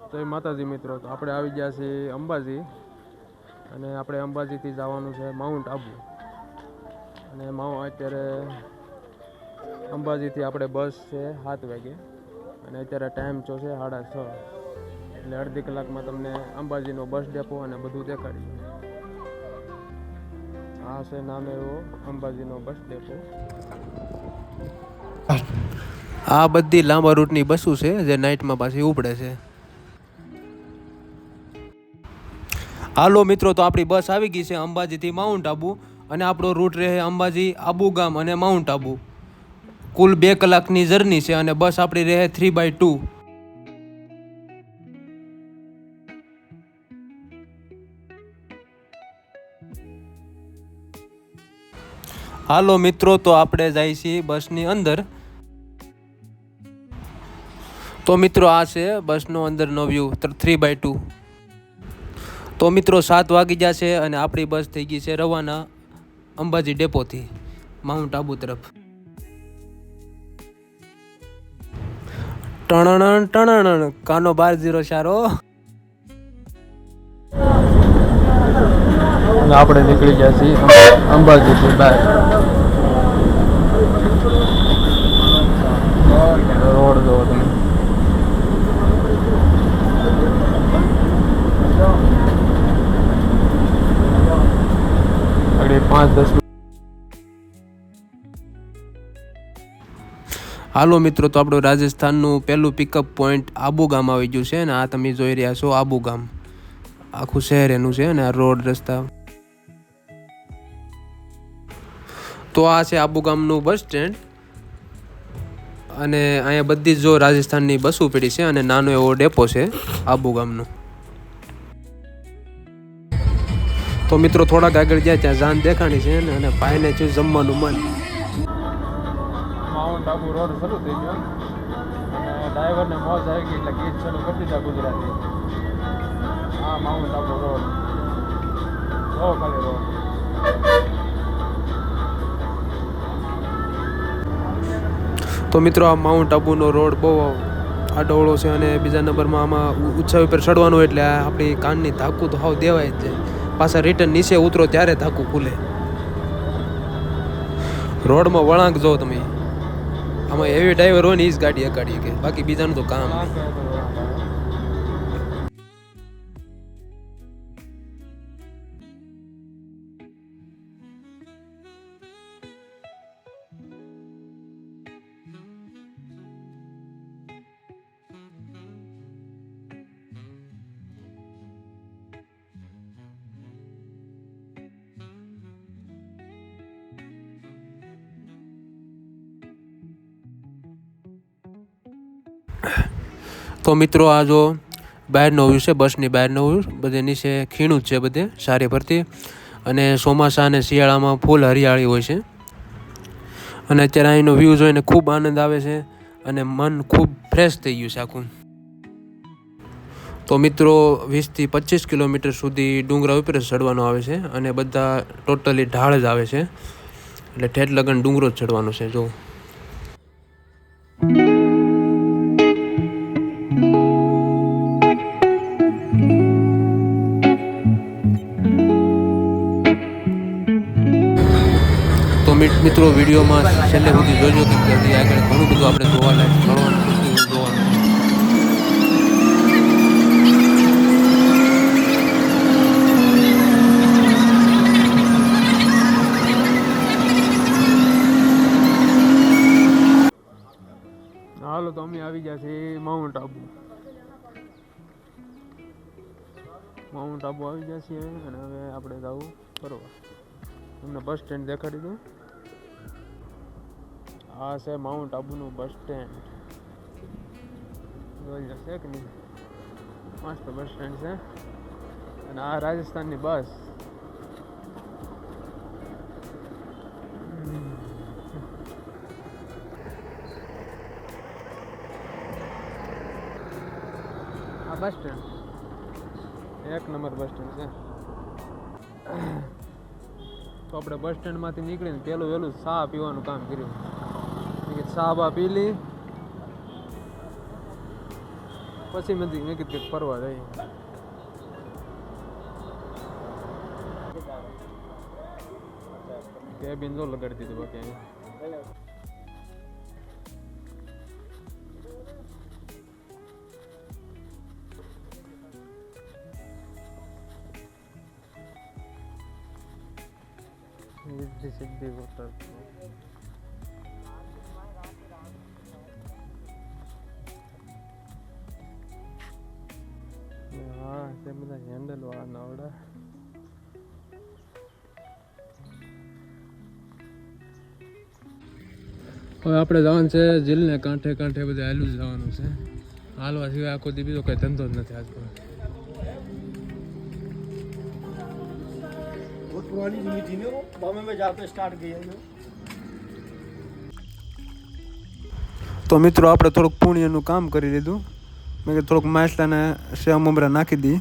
જય માતાજી મિત્રો, તો આપણે આવી ગયા છીએ અંબાજી અને આપણે અંબાજીથી જવાનું છે માઉન્ટ આબુ. અને માઉ, અત્યારે અંબાજીથી આપણે બસ છે સાત વાગે અને અત્યારે ટાઈમ ચો છે સાડા છ. એટલે અડધી કલાકમાં તમને અંબાજીનો બસ ડેપો અને બધું દેખાડી આ છે નામે એવો અંબાજીનો બસ ડેપો. આ બધી લાંબા રૂટની બસો છે જે નાઇટમાં પાછી ઉપડે છે. હાલો મિત્રો, તો આપણી બસ આવી ગઈ છે અંબાજીથી માઉન્ટ આબુ અને આપણો રૂટ રહે અંબાજી આબુ ગામ અને માઉન્ટ આબુ કુલ બે કલાકની જર્ની છે અને બસ આપણી રહે થ્રી બાય ટુ હાલો મિત્રો, તો આપણે જાય છીએ બસની અંદર. તો મિત્રો, આ છે બસનો અંદરનો વ્યૂ થ્રી બાય ટુ તો મિત્રો સાત વાગી છે અને આપણી બસ થઈ ગઈ છે રવાના અંબાજી ડેપોથી, માઉન્ટ આબુ તરફ. ટણણ ટણણ કાનો બાર ઝીરો ચારો. આપણે નીકળી ગયા છીએ અંબાજીથી બહાર રોડ જોવો તમે આગળ પાંચ, દસ હાલો મિત્રો, તો આપણું રાજસ્થાનનું પહેલું પિકઅપ પોઈન્ટ આબુ ગામ આવી ગયું છે અને આ તમે જોઈ રહ્યા છો આબુ ગામ. આખું શહેર એનું છે અને આ રોડ, રસ્તા. તો આ છે આબુ ગામનું બસ સ્ટેન્ડ અને અહીંયા બધી જ જો રાજસ્થાનની બસો પડી છે અને નાનો એવો ડેપો છે આબુ ગામનો. તો મિત્રો થોડાક આગળ જ્યાં ત્યાં જાન દેખાણી છે ને અને ભાઈને છે જમવાનું મન. માઉન્ટ આબુ રોડ શરૂ થઈ ગયો. અને ડ્રાઈવરને મોજ આવી ગઈ એટલે ગીત શરૂ કરી દીધા ગુજરાતી આ માઉન્ટ આબુ રોડ. જો ખાલી રોડ. તો મિત્રો આ માઉન્ટ આબુનો રોડ બહુ આડોળો છે અને બીજા નંબરમાં આમાં ઉછાવી ઉપર ચડવાનું એટલે આપણી કાનની ધાકું તો હાવ દેવાય જ છે. પાછા રિટર્ન નીચે ઉતરો ત્યારે ધાકું ખુલે. રોડમાં વળાંક જો તમે. આમાં એવી ડ્રાઈવર હોય ને એ જ ગાડી અકાડી કે. બાકી બીજાનું તો કામ નહીં. તો મિત્રો, આ જો બહારનો વ્યૂ છે, બસની બહારનો વ્યૂ બધે નીચે ખીણું જ છે બધે, સારી ભરતી. અને ચોમાસા અને શિયાળામાં ફૂલ હરિયાળી હોય છે. અને અત્યારે અહીંનો વ્યૂ જોઈને ખૂબ આનંદ આવે છે અને મન ખૂબ ફ્રેશ થઈ ગયું છે આખું. તો મિત્રો, વીસથી પચીસ કિલોમીટર સુધી ડુંગરા ઉપર ચડવાનો આવે છે અને બધા ટોટલી ઢાળ જ આવે છે. એટલે ઠેઠ લગન ડુંગરો જ ચડવાનો છે જો thank મિત- મિત્રો, વિડીયોમાં છેલ્લે સુધી જોજો કે આગળ ઘણું બધું આપણે જોવાલાયક જોવાનું. હાલો, તો અમે આવી ગયા છીએ માઉન્ટ આબુ. માઉન્ટ આબુ આવી ગયા છીએ અને હવે આપણે જવું ફરવા. તમને બસ સ્ટેન્ડ દેખાડી દઉં. આ છે માઉન્ટ આબુનું બસ સ્ટેન્ડ જોઈ જશે કે નહીં? મસ્ત બસ સ્ટેન્ડ છે. અને આ રાજસ્થાનની બસ આ બસ સ્ટેન્ડ એક નંબર બસ સ્ટેન્ડ છે. તો આપણે બસ સ્ટેન્ડમાંથી નીકળીને પહેલું વહેલું ચા પીવાનું કામ કર્યું. કીધું પી લી. પછી મેં મેં કીધું ફરવા જઈ કેબિન જો લગાડી દીધું બાકી અહીંયા. સિદ્ધિ સિદ્ધિ હવે આપણે જવાનું છે જીલને કાંઠે કાંઠે બધે હાલું જ જવાનું છે. હાલવા સિવાય આખો દી બીજો કંઈ ધંધો જ નથી આજકાલ તો મિત્રો આપણે થોડુંક પુણ્યનું કામ કરી લીધું. મેં કે થોડુંક માસલાને શ્યામ ઉમરા નાખી દઈએ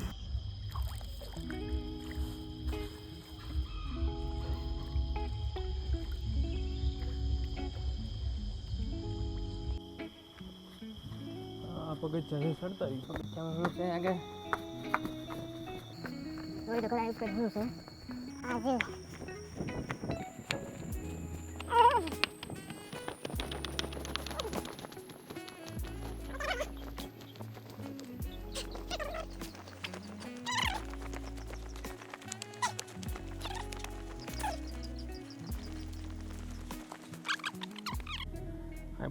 આ પગથિયા છે પગથિયામાં છે આગળ? હવે તો ઉપર હું છે. આ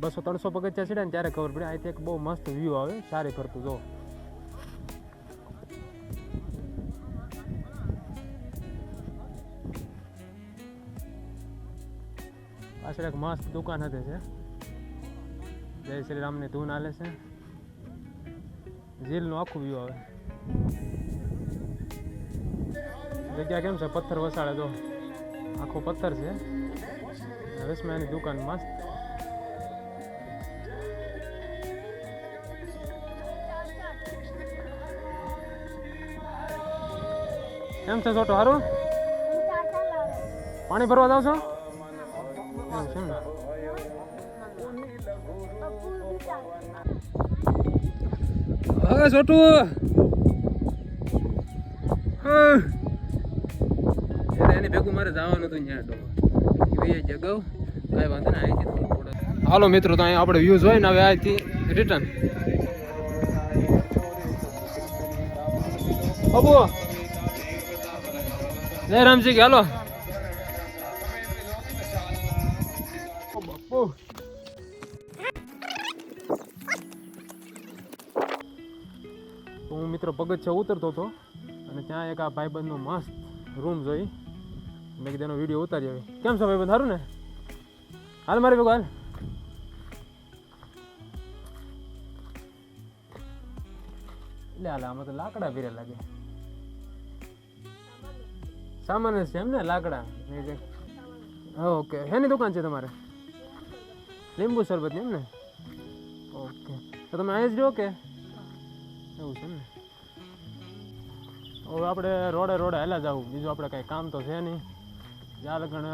બસો ત્રણસો પગથિયા ચડ્યા ને ત્યારે ખબર પડે. અહીંથી એક બહુ મસ્ત વ્યૂ આવે. સારી ફરતું જો પાછળ એક મસ્ત દુકાન હતી છે. જય શ્રી રામની ધૂન હાલે છે. ઝીલનું આખું વ્યૂ આવે. જગ્યા કેમ છે? પથ્થર વસાડે તો આખો પથ્થર છે. રસમાની દુકાન મસ્ત. કેમ છે છોટો સારું પાણી ભરવા જાવ છો? એમ હવે છોટું એની ભેગું મારે જવાનું હતું ત્યાં જગાવ. કાંઈ વાંધો ને અહીંથી હાલો મિત્રો તો અહીંયા આપણે વ્યૂઝ હોય ને હવે અહીંથી રિટર્ન અબુ જય રામજી, હાલો. હું મિત્રો પગથિયા ઉતરતો હતો અને ત્યાં એક આ ભાઈબંધનો મસ્ત રૂમ જોઈ. મેં કીધું એનો વીડિયો ઉતારી આવે. કેમ છે ભાઈબંધ સારું ને? હાલ મારી ભગવાન. એટલે હાલ આમાં તો લાકડા ભીરે લાગે. સામાન્ય છે એમ ને, લાકડા. જે- ઓકે. હેની દુકાન છે તમારે? લીંબુ શરબતની એમ ને? ઓકે. તો તમે અહીં જ જો કે? એવું છે ને? હવે આપણે રોડે રોડે હેલા જવું બીજું આપણે કાંઈ કામ તો છે નહીં. જ્યાં લગણ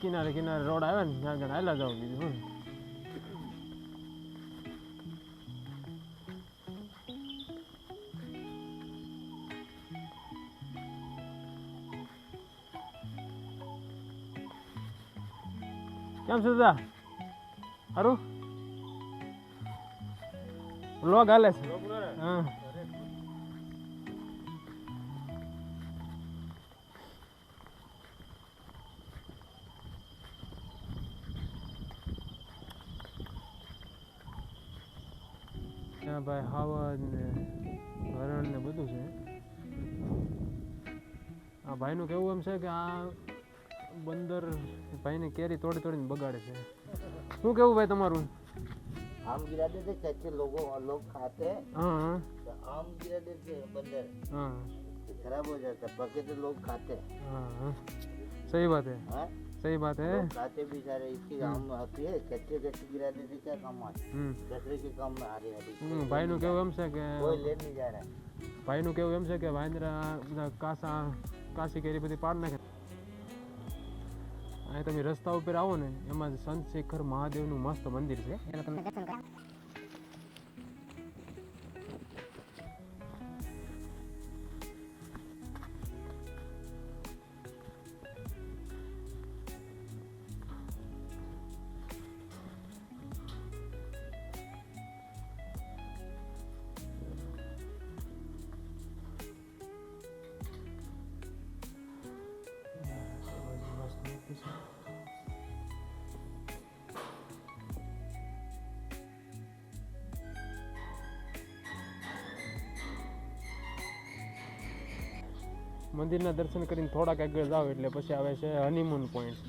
કિનારે કિનારે રોડ આવે ને, ત્યાં આગળ હેલા જવું બીજું શું? કેમ છે દાદા સારું લોગ હાલે છે. હા. ત્યાં ભાઈ હાવજ ને હરણ ને બધું છે. આ ભાઈનું કેવું એમ છે કે આ બંદર ભાઈને કેરી તોડી તોડીને બગાડે છે શું કેવું ભાઈ તમારું आम गिरा देते कच्चे लोगों और लोग खाते हैं હા હા तो आम गिरा देते हैं बंदर हाँ तो खराब हो जाता है पके तो लोग खाते हैं हाँ हाँ सही बात है हाँ? सही बात है लोग खाते भी सारे इसकी आम आती है कच्चे कच्चे गिरा देते क्या काम आते હમ कचरे के काम में आ रही है अभी હમ, ભાઈનું કેવું એમ છે કે कोई ले नहीं जा रहा है ભાઈનું કેવું એમ છે કે ભાઈન્દ્રા બધા કાસા કાશી કેરી બધી પાડ નાખે અહીં તમે રસ્તા ઉપર આવો ને, એમાં સંત શેખર મહાદેવનું મસ્ત મંદિર છે. તમે દર્શન મંદિરના દર્શન કરીને થોડાક આગળ જાઓ એટલે પછી આવે છે હનીમૂન પોઈન્ટ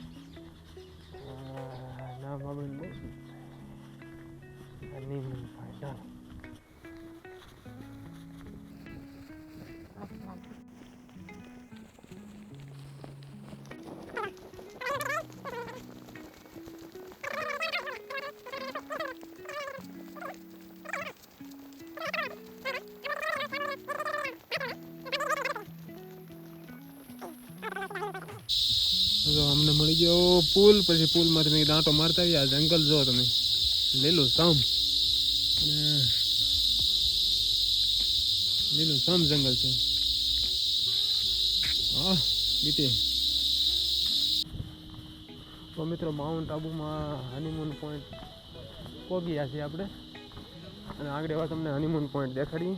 નામ હનીમૂન પોઈન્ટ તો અમને મળી ગયો પુલ, પછી પુલમાંથી મેં દાંટો મારતા આવ્યા જંગલ જો તમે. લીલું સમ. લીલું સમ જંગલ છે. હા બીતે તો મિત્રો માઉન્ટ આબુમાં હનીમૂન પોઈન્ટ પહોંચ્યા છીએ આપણે. અને આગળ એવા તમને હનીમૂન પોઈન્ટ દેખાડી.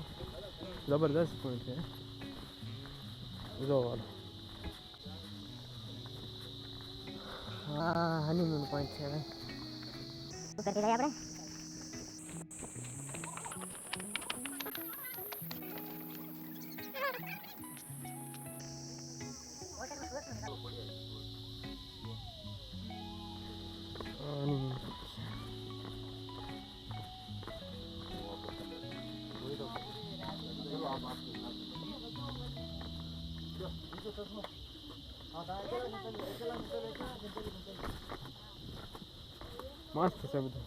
જબરદસ્ત પોઈન્ટ છે. જો વાલો હા હનીમૂન પોઈન્ટ છે હવે. કરી રહ્યા આપણે? મસ્ત છે બધું.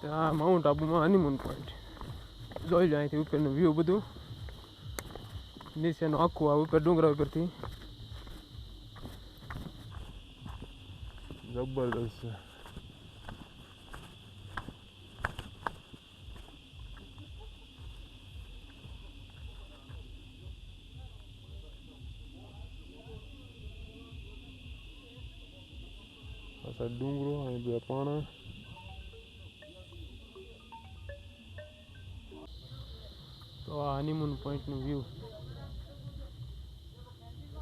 ત્યાં માઉન્ટ આબુમાં હનીમૂન પોઈન્ટ જોઈ લો અહીંથી ઉપરનું વ્યૂ બધું. નીચેનું આખું આ ઉપર ડુંગરા ઉપરથી. જબરદસ્ત છે. પાછા ડુંગરો અને બે પાણા તો આ હનીમૂન પોઈન્ટનું વ્યૂ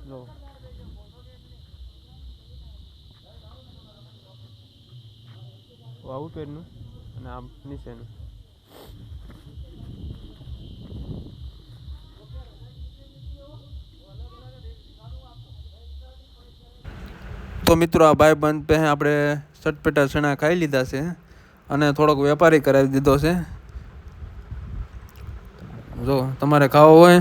જો આઉટવેરનું અને આ નીચેનું તો મિત્રો આ ભાઈ બંધ પહે આપણે ચટપટા ચણા ખાઈ લીધા છે અને થોડોક વેપારી કરાવી દીધો છે. જો, તમારે ખાવો હોય